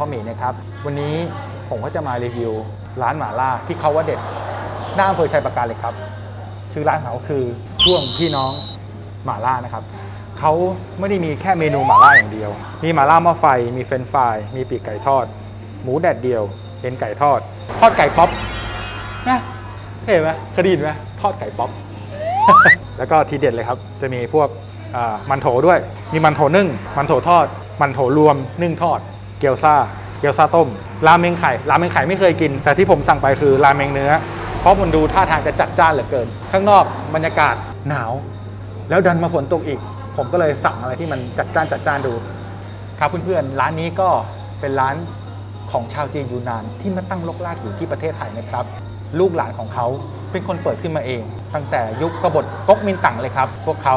พ่อนๆพบกับผมพ่อหมีนะครับ วันนี้ผมก็จะมารีวิว ร้านหมาล่าที่เขาว่าเด็ดหน้าอำเภอชัยประการเลยครับ ชื่อร้านเขาคือช่วงพี่น้องหมาล่านะครับเขาไม่ได้มีแค่เมนูหมาล่าอย่างเดียว มีหมาล่าหม้อไฟ มีเฟรนฟราย มีปีกไก่ทอด หมูแดดเดียวเอ็นไก่ทอด ทอดไก่ป๊อปนะเห็นไหมเคยได้ยินไหมทอดไก่ป๊อป แล้วก็ทีเด็ดเลยครับ จะมีพวกมันโถด้วย มีมันโถนึ่ง มันโถทอด มันโถรวมนึ่งทอด เกี๊ยวซ่า เกี๊ยวซ่าต้ม ราเมงไข่ ราเมงไข่ไม่เคยกิน แต่ที่ผมสั่งไปคือราเมงเนื้อ เพราะมันดูท่าทางจะจัดจ้านเหลือเกิน ข้างนอกบรรยากาศหนาว แล้วดันมาฝนตกอีก ผมก็เลยสั่งอะไรที่มันจัดจ้านจัดจ้านดู ครับเพื่อนๆ ร้านนี้ก็เป็นร้านของชาวจีนยูนานที่มาตั้งลกลากอยู่ที่ประเทศไทยนะครับ ลูกหลานของเขาเป็นคนเปิดขึ้นมาเอง ตั้งแต่ยุคกบฏก๊กมินตั๋งเลยครับ พวกเขา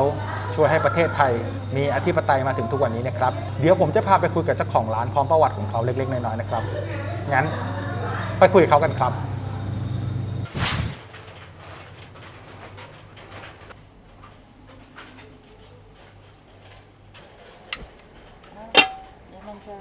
ช่วยให้ประเทศไทย มีอธิปไตยมาถึงทุกวันนี้นะครับ เดี๋ยวผมจะพาไปคุยกับเจ้าของร้านพร้อมประวัติของเขาเล็กๆน้อยๆนะครับ งั้นไปคุยกับเขากันครับ เดี๋ยวมันจะ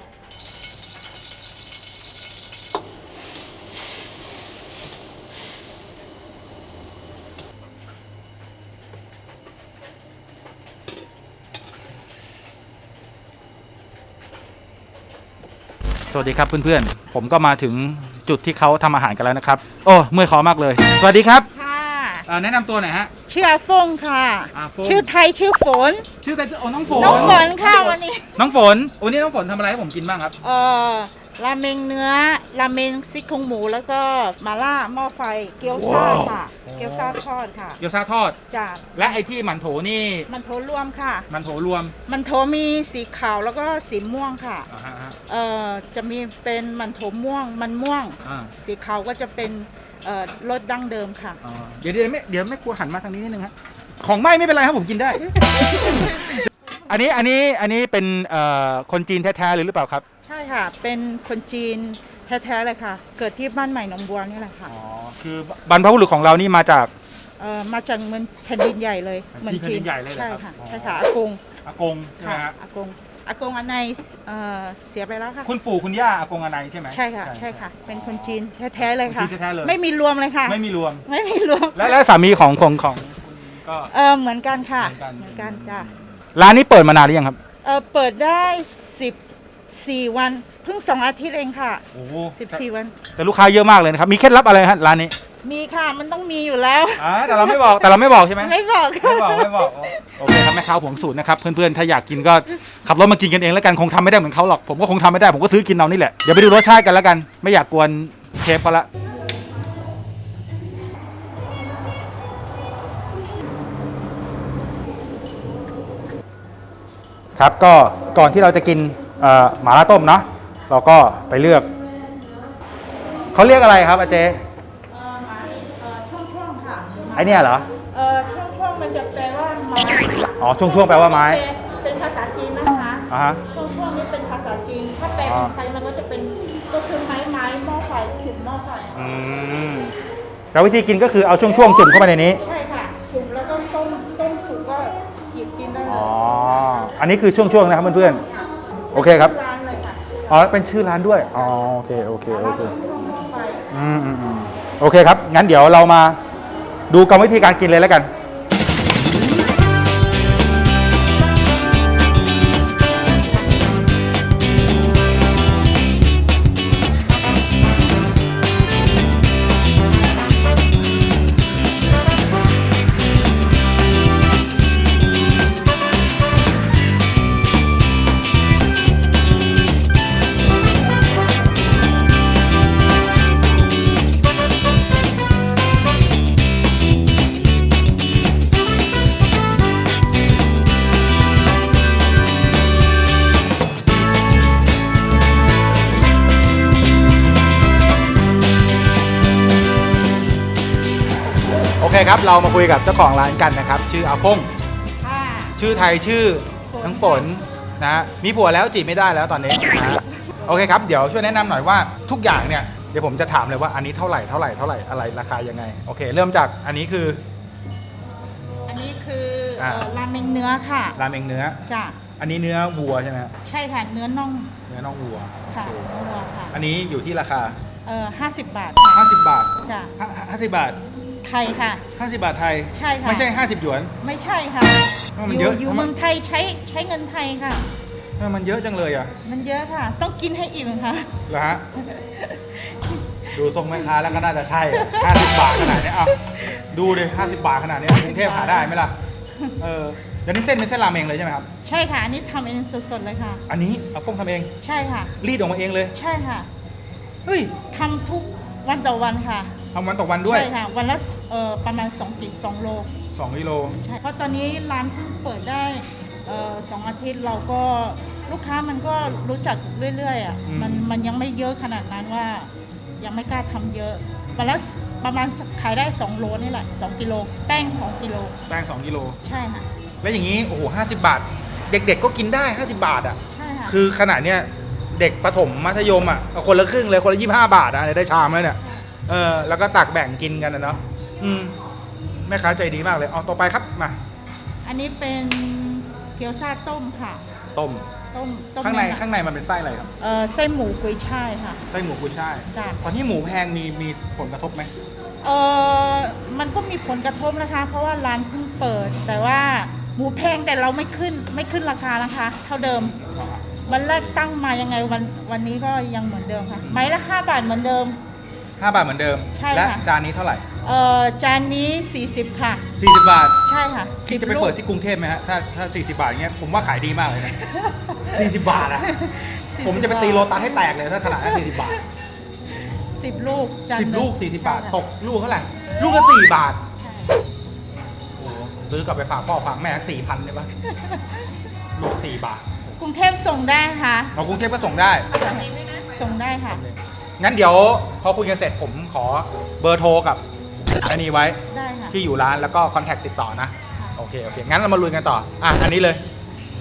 สวัสดีครับเพื่อนๆ ผมก็มาถึงจุดที่เขาทำอาหารกันแล้วนะครับ โอ้เมื่อยคอมากเลย สวัสดีครับค่ะแนะนำตัวหน่อยฮะ ชื่ออาฟงค่ะ อาฟง ชื่อไทยชื่อฝน ชื่ออะไรโอ้น้องฝนน้องฝนค่ะวันนี้น้องฝนวันนี้น้องฝนทำอะไรให้ผมกินบ้างครับ เอ่อ ราเมงเนื้อราเมงซี่โครงหมูแล้วก็มาล่าหม้อไฟเกี๊ยวซ่าค่ะ เกี๊ยวซ่าทอดค่ะเกี๊ยวซ่าทอดจากและไอที่หมันโถนี่มันโถรวมค่ะมันโถรวมมันโถมีสีขาวแล้วก็สีม่วงค่ะ อ่าฮะฮะเอ่อจะมีเป็นมันโถม่วง มันม่วง อ่าสีขาวก็จะเป็นเอ่อรสดั้งเดิมค่ะ อ๋อเดี๋ยวเดี๋ยวไม่เดี๋ยวไม่กลัวหันมาทางนี้นิดนึงฮะของไหม่ไม่เป็นไรครับผมกินได้ อันนี้อันนี้อันนี้เป็นเอ่อคนจีนแท้ๆเลยหรือเปล่าครับใช่ ค่ะ เป็นคนจีนแท้ๆเลยค่ะ เกิดที่บ้านใหม่หนองบัวนี่แหละค่ะอ๋อคือบรรพบุรุษของเรานี่มาจาก เอ่อมาจากเมืองแผ่นดินใหญ่เลยแผ่นดินเมืองจีนแผ่นดินใหญ่เลยเหรอใช่ครัค่ะบอ๋อ ใช่ค่ะอากงอากงใช่ไหมค่ะฮะอากงอากงอันในเอ่อเสียไปแล้วค่ะ คุณปู่คุณย่าอากงอาไนใช่ไหม ใช่ค่ะ ใช่ค่ะ เป็นคนจีนแท้ๆเลยค่ะ คนจีนแท้ๆเลย ไม่มีรวมเลยค่ะ ไม่มีรวม ไม่มีรวมและและสามีของของของคุณก็ เออเหมือนกันค่ะ เหมือนกัน เหมือนกันจ้ะร้านนี้เปิดมานานหรือยังครับ เออเปิดได้ 14วันเพิ่งสองอาทิตย์เองค่ะโอ้โห14วัน แต่ลูกค้าเยอะมากเลยนะครับ มีเคล็ดลับอะไรฮะร้านนี้มีค่ะมันต้องมีอยู่แล้วอ่าแต่เราไม่บอกแต่เราไม่บอกใช่ไหมไม่บอกค่ะไม่บอกไม่บอกโอเคครับแม่ค้าผงสูตรนะครับเพื่อนๆถ้าอยากกินก็ขับรถมากินกันเองแล้วกันคงทำไม่ได้เหมือนเขาหรอกผมก็คงทำไม่ได้ผมก็ซื้อกินเอานี่แหละเดี๋ยวไปดูรสชาติกันแล้วกัน ไม่อยากกวนเชฟเขาละครับก็ก่อนที่เราจะกินเอ่อ หมาล่าต้มเนาะเราก็ไปเลือกเขาเรียกอะไรครับอาเจเอ่อหมาเอ่อช่วงๆค่ะไอเนี่ยเหรอเอ่อช่วงๆมันจะแปลว่าไม้อ๋อช่วงๆแปลว่าไม้เป็นภาษาจีนนะคะ อ่าฮะช่วงๆนี้เป็นภาษาจีน ถ้าแปลเป็นไทยมันก็จะเป็นก็คือไม้ไม้หม้อไฟฉุดหม้อไฟอืมแล้ววิธีกินก็คือเอาช่วงๆจุ่มเข้าไปในนี้ ใช่ค่ะฉุดแล้วก็ต้มต้มสุกก็หยิบกินได้เลอ๋อ ยอันนี้คือช่วงๆนะครับเพื่อนๆ โอเคครับ ร้านเลยค่ะอ๋อ เป็นชื่อร้านด้วย อ๋อ โอเค โอเค โอเคช่วงหม้อไฟอืมอืมอืมโอเคครับ งั้นเดี๋ยวเรามาดูกรรมวิธีการกินเลยแล้วกัน คครับ เรามาคุยกับเจ้าของร้านกันนะครับ ชื่ออาฟงค่ะชื่อไทยชื่อทั้งฝนนะฮะมีผัวแล้วจีบไม่ได้แล้วตอนนี้นะฮะโอเคครับ เดี๋ยวช่วยแนะนำหน่อยว่าทุกอย่างเนี่ยเดี๋ยวผมจะถามเลยว่าอันนี้เท่าไหร่เท่าไหร่เท่าไหร่อะไรราคายังไงโอเค เริ่มจากอันนี้คือ อันนี้คือเอ่ออาราเมงเนื้อค่ะราเมงเนื้อ จ้ะอันนี้เนื้อวัวใช่ไหมฮะใช่ค่ะเนื้อน่องเนื้อน่องวัวค่ะโอเคเนื้อวัวค่ะอันนี้อยู่ที่ราคา เอ่อห้าสิบบาทค่ะ50 บาทจ้ะห้าสิบบาท ไทยค่ะ 50 บาทไทย ใช่ค่ะ ไม่ใช่ 50 หยวน ไม่ใช่ค่ะทำไมมันอเยยู่อะอยู่ทำไม เมืองไทยใช้ใช้เงินไทยค่ะทำไมมันเยอะจังเลยอะมันเยอะค่ะ ต้องกินให้อิ่มค่ะ เหรอฮะ ดูทรงแม่ค้าแล้วก็น่าจะใช่อะ50 บาทขนาดเนี้ยอะดูดิ50 บาทขนาดเนี้ยกรุงเทพหาได้ไหมล่ะ เออเดี๋ยวนี้เส้นเป็นเส้นรามเองเลยใช่ไหมครับ ใช่ค่ะ อันนี้ทำเองสดๆเลยค่ะ อันนี้เอาฟงทำเอง ใช่ค่ะ รีดออกมาเองเลย ใช่ค่ะเฮ้ย ทำทุกวันต่อวันค่ะ ทำวันต่อวันด้วย ใช่ค่ะ วันละเอ่อประมาณ2กิสองโล2กิโลใช่เพราะตอนนี้ร้านเพิ่งเปิดได้เอ่อสองอาทิตย์เราก็ลูกค้ามันก็รู้จักเรื่อยๆอะอืมมันมันยังไม่เยอะขนาดนั้นว่า ยังไม่กล้าทำเยอะวันละประมาณขายได้ 2 โลนี่แหละ 2 กิโล แป้ง 2 กิโล แป้ง 2 กิโล ใช่ค่ะ แล้วอย่างนี้ โอ้โห 50 บาท เด็กๆก็กินได้ 50 บาทอะ ใช่ค่ะ คือขนาดเนี้ย เด็กประถมมัธยมอะเอาคนละครึ่งเลย คนละ 25 บาทอะได้ชามแล้วเนี่ย เออแล้วก็ตักแบ่งกินกันนะเนาะอืมแม่ค้าใจดีมากเลยเอาต่อไปครับมาอันนี้เป็นเกี๊ยวซ่าต้มค่ะ ต้ม ต้มต้มข้างในเยข้างในมันเป็นไส้อะไรครับเอ่อไส้หมูกุยช่ายค่ะ ไส้หมูกุยช่ายจ้ะ ตอนนี้หมูแพงมีมีผลกระทบไหมเออมันก็มีผลกระทบนะคะ เพราะว่าร้านเพิ่งเปิด แต่ว่าหมูแพงแต่เราไม่ขึ้นไม่ขึ้นราคานะคะ เท่าเดิม วันแรกตั้งมายังไงวันวันนี้ก็ยังเหมือนเดิมค่ะ ไม้ละ5บาทเหมือนเดิม 5 บาทเหมือนเดิม ใช่และค่ะ จานนี้เท่าไหร่ เอ่อจานนี้ 40 ค่ะ 40 บาทใช่ค่ะที่จะไปลูกเปิดที่กรุงเทพไหมฮะถ้าถ้า 40 บาทเงี้ยผมว่าขายดีมากเลยนะ 40 บาทอะ40ผมจะไปตีโลตัสให้แตกเลยถ้าขนาดนั้น40 บาท10ลูกจาน10หนึ่งลูก 40 บาท ใช่ค่ะตกลูกเท่าไหร่ ลูกละ4บาท ใช่ โอ้โหซื้อกลับไปฝากพ่อฝากแม่สี่พันได้ปะลูก4บาทกรุงเทพส่งได้ค่ะ เอากรุงเทพก็ส่งได้ ส่งได้ค่ะ งั้นเดี๋ยวพอคุยกันเสร็จผมขอเบอร์โทรกับอันนี้ไว้ได้ค่ะที่อยู่ร้านแล้วก็คอนแทคติดต่อนะ โอเคโอเค งั้นเรามาลุยกันต่อ อะ อันนี้เลย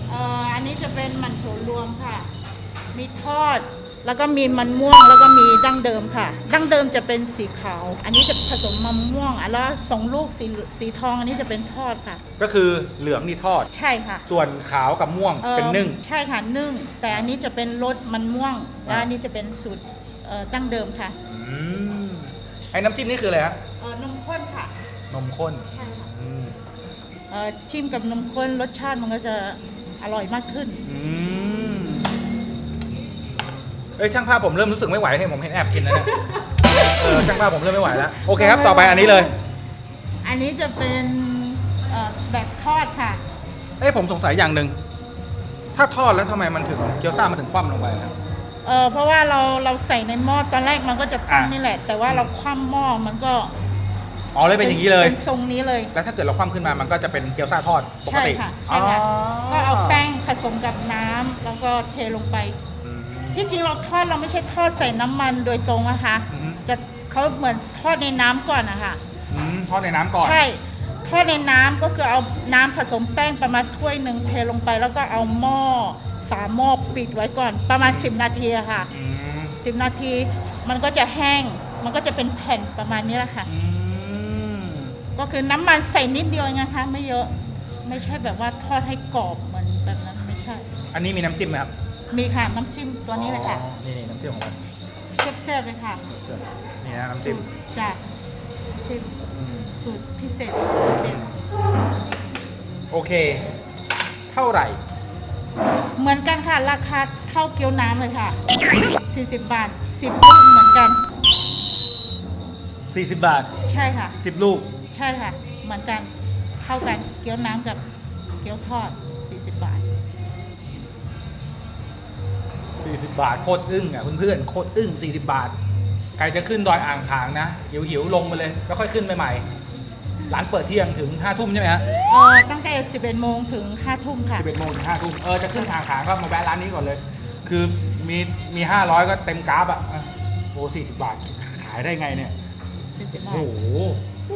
เอ่ออันนี้จะเป็นหมันโถรวมค่ะ มีทอด แล้วก็มีมันม่วง แล้วก็มีดั้งเดิมค่ะ ดั้งเดิมจะเป็นสีขาว อันนี้จะผสมมันม่วง อันละสองลูกสีสีทอง อันนี้จะเป็นทอดค่ะ ก็คือเหลืองนี่ทอด ใช่ค่ะส่วนขาวกับม่วงอ่อเป็นนึ่ง ใช่ค่ะนึ่ง แต่อันนี้จะเป็นรสมันม่วง และอ่า อันนี้จะเป็นสูตรเอ่อดั้งเดิมค่ะอืมไอ้น้ำจิ้มนี่คืออะไรฮะเอ่อนมข้นค่ะนมข้นใช่ค่ะอืมเอ่อจิ้มกับนมข้นรสชาติมันก็จะอร่อยมากขึ้น อืมเอ้ยช่างภาพผมเริ่มรู้สึกไม่ไหวเนี่ยผมเห็นแอบกินแล้วเนี่ยเออช่างภาพผมเริ่มไม่ไหวแล้วโอเคครับ ต่อไปอันนี้เลย อันนี้จะเป็นเอ่อแบบทอดค่ะ เอ้ยผมสงสัยอย่างหนึ่งถ้าทอดแล้วทำไมมันถึงเกี๊ยวซ่ามันถึงคว่ำลงไปนะ เออเพราะว่าเราเราใส่ในหม้อตอนแรกมันก็จะตั้งอะ นี่แหละ แต่ว่าเราคว่ำหม้อมันก็อ๋อเลยเป็นอย่างนี้เลย เป็นทรงนี้เลย แล้วถ้าเกิดเราคว่ำขึ้นมามันก็จะเป็นเกี๊ยวซ่าทอดปกใช่ติค่ะใช่ค่ะอ๋อก็เอาแป้งผสมกับน้ำแล้วก็เทลงไป อืม ที่จริงเราทอดเราไม่ใช่ทอดใส่น้ำมันโดยตรงนะคะ อืมจะเขาเหมือนทอดในน้ำก่อนนะคะอืมทอดในน้ำก่อน ใช่ทอดในน้ำก็คือเอาน้ำผสมแป้งประมาณถ้วยหนึ่งเทลงไป แล้วก็เอาหม้อ ฝาหม้อปิดไว้ก่อนประมาณ 10 นาทีอะค่ะ อืม10 นาทีมันก็จะแห้ง มันก็จะเป็นแผ่นประมาณนี้แหละค่ะ อืมก็คือน้ำมันใส่นิดเดียวเองนะคะไม่เยอะไม่ใช่แบบว่าทอดให้กรอบเหมือนแบบนั้นไม่ใช่ อันนี้มีน้ำจิ้มไหมครับมีค่ะน้ำจิ้มตัวนี้เลยค่ะอ๋อนี่นี่น้ำจิ้มของมันแซ่บๆเลยค่ะนี่นะน้ำจิ้มจ้ะจิ้มอืมสูตรพิเศษเด็ดโอเค เท่าไหร่ เหมือนกันค่ะ ราคาเท่าเกี๊ยวน้ำเลยค่ะ 40 บาท 10 ลูกเหมือนกัน 40 บาท ใช่ค่ะ 10 ลูก ใช่ค่ะ เหมือนกันเท่ากันเกี๊ยวน้ำกับเกี๊ยวทอด 40 บาท 40 บาท โคตรอึ้งอะเพื่อนๆโคตรอึ้ง40 บาท ใครจะขึ้นดอยอ่างขางนะหิวหิวๆลงมาเลย แล้วค่อยขึ้นไปใหม่ ร้านเปิดเที่ยงถึง5ทุ่มใช่ไหมฮะเออตั้งแต่ 11โมงถึง5ทุ่มค่ะ 11โมงถึง5ทุ่มเออจะขึ้นอ่างขางก็มาแวะร้านนี้ก่อนเลย คือมีมี 500 ก็เต็มกราฟอะอะโอ้40 บาท ขายได้ไงเนี่ย40บาโอ้ทโห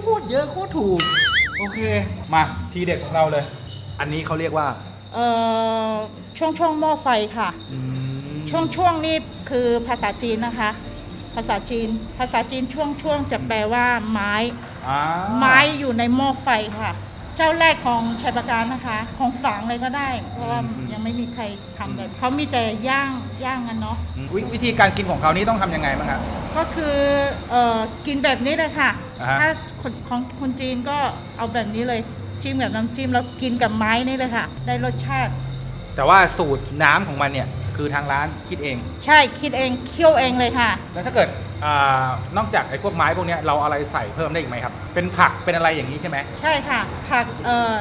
โคตรเยอะโคตรถูก โอเค มาทีเด็ดของเราเลย อันนี้เขาเรียกว่าเออช่วงช่วงหม้อไฟค่ะ อืมช่วงช่วงนี่คือภาษาจีนนะคะ ภาษาจีน ภาษาจีนช่วงช่วงจะแปลว่าไม้ อ่าไม้อยู่ในหม้อไฟค่ะ เจ้าแรกของชัยประการนะคะ ของฝางเลยก็ได้ เพราะว่าอืมยังไม่มีใครทำแบบเขามีแต่ย่างย่างกันเนาะ วิวิธีการกินของเขานี่ต้องทำยังไงบ้างครับ ก็คือเอ่อกินแบบนี้เลยค่ะ อ่าฮะ ถ้าคนของคนจีนก็เอาแบบนี้เลยจิ้มกับน้ำจิ้มแล้วกินกับไม้นี่เลยค่ะ ได้รสชาติ แต่ว่าสูตรน้ำของมันเนี่ยคือทางร้านคิดเอง ใช่คิดเองเคี่ยวเองเลยค่ะ แล้วถ้าเกิด อานอกจากไอ้พวกไม้พวกเนี้ยเราอะไรใส่เพิ่มได้อีกไหมครับ เป็นผักเป็นอะไรอย่างนี้ใช่ไหม ใช่ค่ะ ผักเอ่อ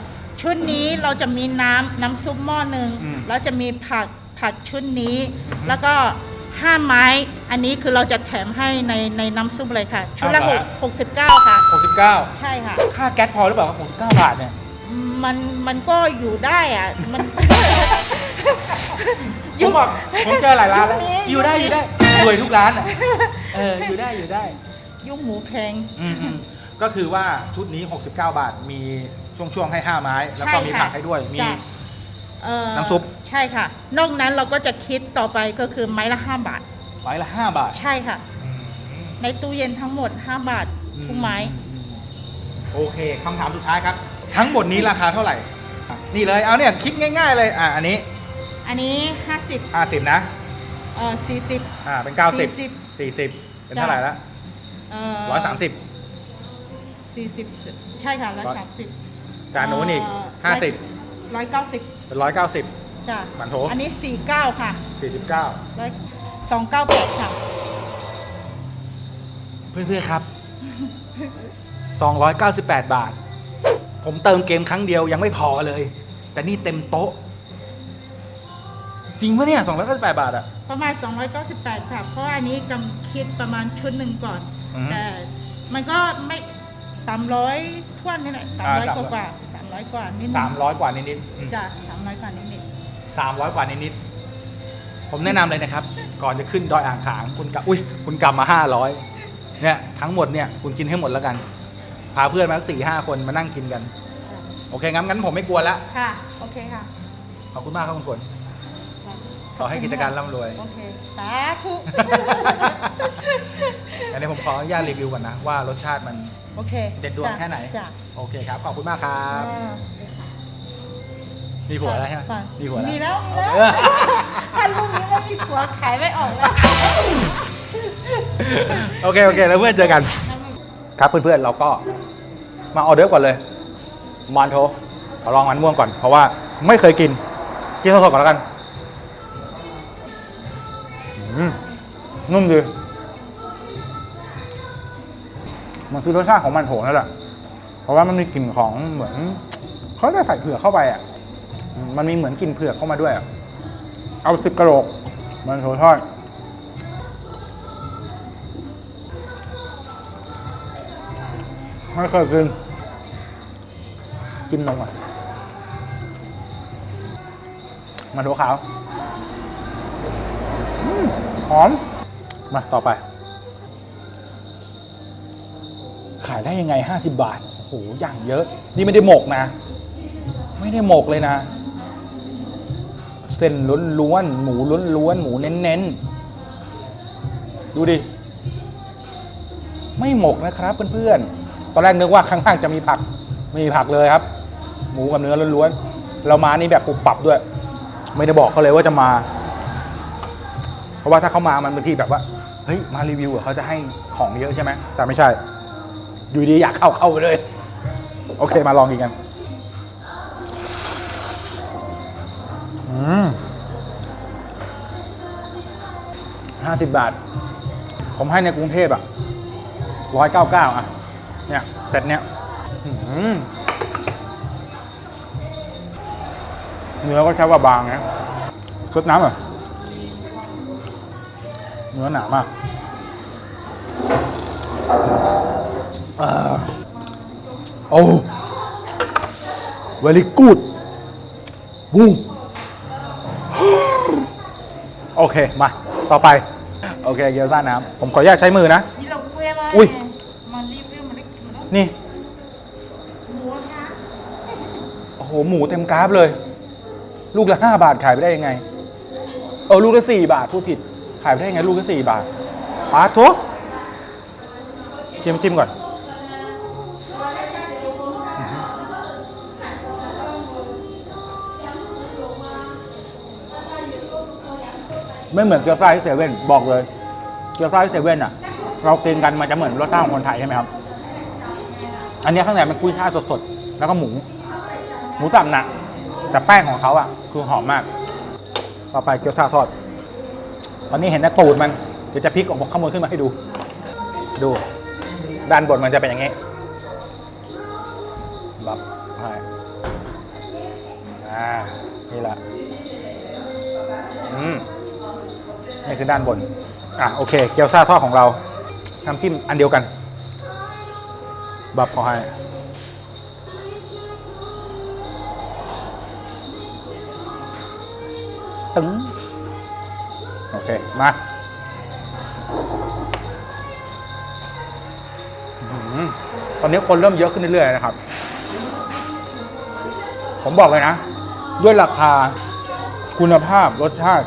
ชุดนี้เราจะมีน้ำน้ำซุปหม้อหนึ่งอืมแล้วจะมีผักผักชุดนี้ แล้วก็ห้าไม้อันนี้คือเราจะแถมให้ในในน้ำซุปเลยค่ะ ชุดละหกหกสิบเก้าค่ะ 69 ใช่ค่ะ ค่าแก๊สพอหรือเปล่าครับ69บาทเนี่ย มันมันก็อยู่ได้อะมัน ผมบอกผมเจอหลายร้านแล้วยุคนี้อยู่ได้อยู่ได้รวยทุกร้านอะ เอออยู่ได้อยู่ได้ ยุ่งหมูแพง อืมอืมก็คือว่าชุดนี้ 69 บาทมีช่วงช่วงๆให้ 5 ไม้ แล้วก็ใช่มีค่ะผักให้ด้วยมี จ้ะ เอ่อน้ำซุป ใช่ค่ะ นอกนั้นเราก็จะคิดต่อไปก็คือไม้ละ 5 บาท ไม้ละ 5 บาทใช่ค่ะในตู้เย็นทั้งหมด 5 บาททุกไม้โอเคคำถามสุดท้ายครับ ทั้งหมดนี้ราคาเท่าไหร่อะนี่เลยเอาเนี่ยคิดง่าย ๆเลยอะอันนี้อันนี้ 50 50นะ เอ่อ40 อ่าเป็น 90 40 40เป็นเท่าไหร่ละเอ่อร้อยสามสิบ40ใช่ค่ะร้อย130จานโน้นอีกเอ่อ50 190เป็นร้อยเก้าสิบจ้ะหมั่นโถอันนี้49ค่ะสี่สิบเก้าร้อย298ค่ะ เพื่อนๆครับ 298 บาท ผมเติมเกมครั้งเดียวยังไม่พอเลย แต่นี่เต็มโต๊ะ จริงปะเนี่ย 298 บาทอะ ประมาณ 298 ค่ะ เพราะอันนี้กำคิดประมาณชุดหนึ่งก่อน อือฮึ แต่มันก็ไม่ 300ท้วนนี่แหละอ่า300 กว่ากว่า300 กว่านิดนึง300กว่านิดๆอืม จ้ะ300 กว่านิดนึง300 กว่านิดๆผมแนะนำเลยนะครับ ก่อนจะขึ้นดอยอ่างขาง คุณกลับอุ้ยคุณกลับมา 500เนี่ยทั้งหมดเนี่ยคุณกินให้หมดแล้วกัน พาเพื่อนมาสักสี่ห้าคนมานั่งกินกันโอเคงั้นงั้นผมไม่กลัวแล้วค่ะ โอเคค่ะ ขอบคุณมากครับคุณฝน ขอให้กิจการร่ำรวย โอเค สาธุ อันนี้ผมขออนุญาตรีวิวก่อนนะ ว่ารสชาติมัน โอเคเด็ดดวงจ้ะแค่ไหน จ้ะโอเคครับ ขอบคุณมากครับ อ่ามีผัวแล้วใช่ไหมค่ะมีผัวแล้ว มีแล้วมีแล้วเออถ้ารุ่นนี้ไม่มีผัวขายไม่ออกแล้ว โอเค โอเค แล้วเพื่อนเจอกัน ครับเพื่อนๆ เราก็มาออเดอร์ฟก่อนเลยมันโถขอลองมันม่วงก่อน เพราะว่าไม่เคยกิน กินสดๆก่อนแล้วกันอืม นุ่มดี มันคือรสชาติของมันโถนั่นแหละ เพราะว่ามันมีกลิ่นของเหมือนเขาจะใส่เผือกเข้าไปอะ มันมีเหมือนกลิ่นเผือกเข้ามาด้วยอะ เอาสิบกระโหลก มันโถทอดไม่เคยกินจิ้มนมอะมันหัวขาว หอม มาต่อไป ขายได้ยังไง 50 บาท โอ้โห อย่างเยอะ นี่ไม่ได้หมกนะ ไม่ได้หมกเลยนะ เส้นล้วนๆ หมูล้วนๆ หมูเน้นๆ ดูดิ ไม่หมกนะครับเพื่อนๆ ตอนแรกนึกว่าข้างล่างจะมีผัก ไม่มีผักเลยครับ หมูกับเนื้อล้วนๆ เรามานี่แบบปรับปรับด้วย ไม่ได้บอกเขาเลยว่าจะมา เพราะว่าถ้าเขามามันบางทีแบบว่าเฮ้ยมารีวิวอะเขาจะให้ของเยอะใช่ไหมแต่ไม่ใช่ อยู่ดีอยากเข้าเข้าไปเลย โอเคมาลองกินกันอืมห้าสิบบาท ผมให้ในกรุงเทพอะร้อยเก้าเก้าอะ เนี่ยเซตเนี้ยอื้อหือเนื้อก็ใช้ว่าบางนะซดน้ำเหรอ เนื้อหนามากอ่าโอ้ very good วูโอเค มา ต่อไป โอเค เกี๊ยวซ่าน้ำผมขออนุญาตใช้มือนะ นี่เราเว้ยมาอุ้ยมันรีบๆมันได้กินแล้วนี่ หมูนะโอ้โห หมูเต็มกราฟเลย ลูกละห้าบาทขายไปได้ยังไง เออ ลูกละสี่บาท พูดผิด ขายไปได้ไงลูกก็สี่บาทปลาทุกชิมชิมก่อนไม่เหมือนเกี๊ยวซ่าที่เซเว่นบอกเลย เกี๊ยวซ่าที่เซเว่นอะ เรากินกันมันจะเหมือนรสชาติของคนไทยใช่ไหมครับ อันนี้ข้างในมันกุ้ยช่ายสดๆ แล้วก็หมู หมูสับหนะแต่แป้งของเขาอะ คือหอมมาก ต่อไปเกี๊ยวซ่าทอด ตอนนี้เห็นแต่ตูดมัน เดี๋ยวจะพลิกออกข้างบนขึ้นมาให้ดู ดู ด้านบนมันจะเป็นอย่างนี้แบบใช่อ่า นี่แหละ อืม นี่คือด้านบน อะโอเค เกี๊ยวซาทอดของเรา น้ำจิ้มอันเดียวกันบับขอให้ตึง เค มาอตอนนี้คนเริ่มเยอะขึ้นเรื่อยๆนะครับ ผมบอกเลยนะ ด้วยราคาคุณภาพรสชาติ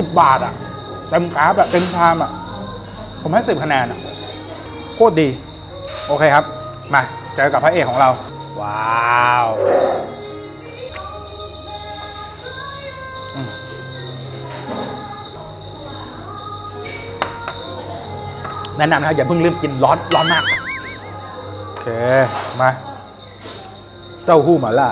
50 บาทอะเต็มกราฟอะเต็มชามอะผมให้สิบคะแนนอะโคตรดี โอเคครับ มา เจอกับพระเอกของเรา ว้าว แนะนำนะครับอย่าเพิ่งลืมกินร้อนร้อนมาก โอเค มา เต้าหู้หมาล่า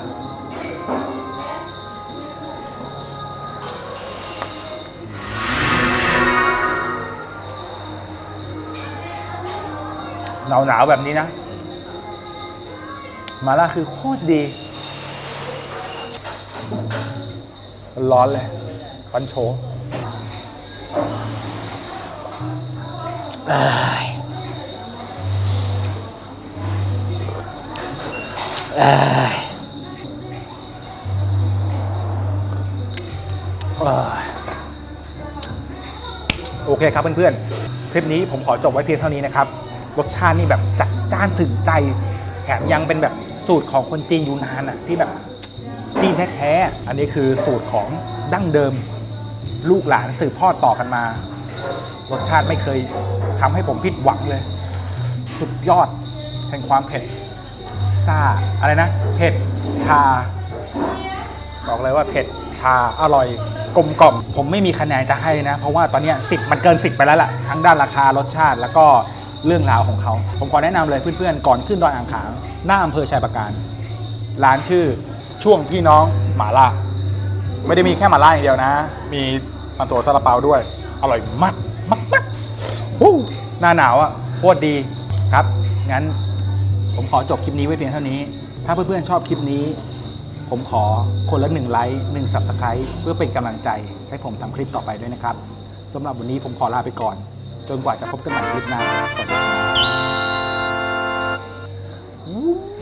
หนาวหนาวๆแบบนี้นะมาล่าคือโคตรดี ร้อนเลยคอนโชว์ โอเคครับเพื่อนๆ คลิปนี้ผมขอจบไว้เพียงเท่านี้นะครับ รสชาตินี่แบบจัดจ้านถึงใจ แถมยังเป็นแบบสูตรของคนจีนยูนานอะที่แบบจีนแท้ๆ อันนี้คือสูตรของดั้งเดิม ลูกหลานสืบทอดต่อกันมา รสชาติไม่เคยทำให้ผมผิดหวังเลย สุดยอดแห่งความเผ็ดซ่าอะไรนะ เผ็ดชา บอกเลยว่าเผ็ดชาอร่อยกลมกล่อม ผมไม่มีคะแนนจะให้นะ เพราะว่าตอนนี้สิบมันเกิน 10 ไปแล้วล่ะ ทั้งด้านราคารสชาติแล้วก็เรื่องราวของเขา ผมขอแนะนำเลยเพื่อนๆ ก่อนขึ้นดอยอ่างขาง หน้าอำเภอชัยประการ ร้านชื่อช่วงพี่น้องหมาล่า ไม่ได้มีแค่หมาล่าอย่างเดียวนะ มีมันตัวซาลาเปาด้วย อร่อยมากมากมากวู้หน้าหนาวอะโคตรดีครับ งั้นผมขอจบคลิปนี้ไว้เพียงเท่านี้ ถ้าเพื่อนๆชอบคลิปนี้ ผมขอคนละหนึ่งไลค์หนึ่ง Subscribe เพื่อเป็นกำลังใจให้ผมทำคลิปต่อไปด้วยนะครับสำหรับวันนี้ผมขอลาไปก่อน จนกว่าจะพบกันใหม่คลิปหน้าสวัสดีครับ